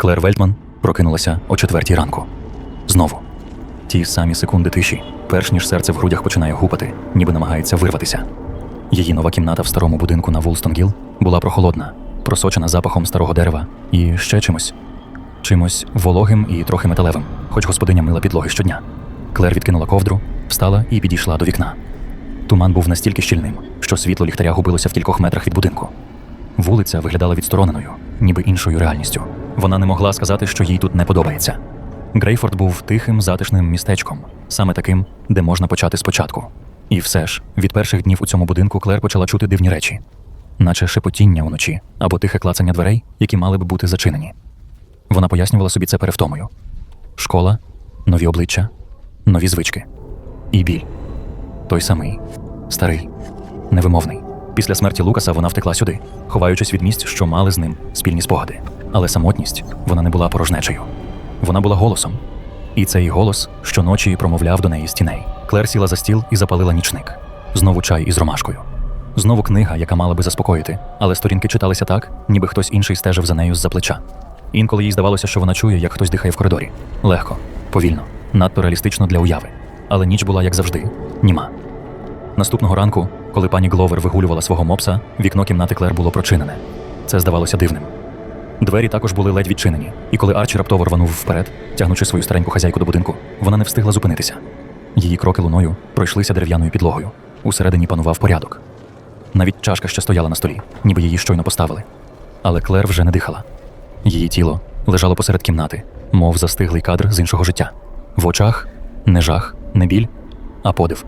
Клер Вельтман прокинулася о четвертій ранку. Знову. Ті самі секунди тиші, перш ніж серце в грудях починає гупати, ніби намагається вирватися. Її нова кімната в старому будинку на Вулстонгіл була прохолодна, просочена запахом старого дерева і ще чимось. Чимось вологим і трохи металевим, хоч господиня мила підлоги щодня. Клер відкинула ковдру, встала і підійшла до вікна. Туман був настільки щільним, що світло ліхтаря губилося в кількох метрах від будинку. Вулиця виглядала відстороненою, ніби іншою реальністю. Вона не могла сказати, що їй тут не подобається. Грейфорд був тихим, затишним містечком, саме таким, де можна почати спочатку. І все ж, від перших днів у цьому будинку Клер почала чути дивні речі, наче шепотіння уночі або тихе клацання дверей, які мали б бути зачинені. Вона пояснювала собі це перевтомою: школа, нові обличчя, нові звички і біль. Той самий, старий, невимовний. Після смерті Лукаса вона втекла сюди, ховаючись від місць, що мали з ним спільні спогади. Але самотність вона не була порожнечею. Вона була голосом. І цей голос щоночі промовляв до неї з тіней. Клер сіла за стіл і запалила нічник. Знову чай із ромашкою. Знову книга, яка мала би заспокоїти, але сторінки читалися так, ніби хтось інший стежив за нею з-за плеча. Інколи їй здавалося, що вона чує, як хтось дихає в коридорі. Легко, повільно, надто реалістично для уяви. Але ніч була, як завжди, німа. Наступного ранку, коли пані Гловер вигулювала свого мопса, вікно кімнати Клер було прочинене. Це здавалося дивним. Двері також були ледь відчинені, і коли Арчі раптово рванув вперед, тягнучи свою стареньку хазяйку до будинку, вона не встигла зупинитися. Її кроки луною пройшлися дерев'яною підлогою. Усередині панував порядок. Навіть чашка ще стояла на столі, ніби її щойно поставили. Але Клер вже не дихала. Її тіло лежало посеред кімнати, мов застиглий кадр з іншого життя. В очах не жах, не біль, а подив.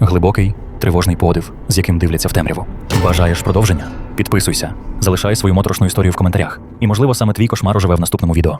Глибокий, тривожний подив, з яким дивляться в темряву. Бажаєш продовження? Підписуйся, залишай свою моторошну історію в коментарях. І, можливо, саме твій кошмар оживе в наступному відео.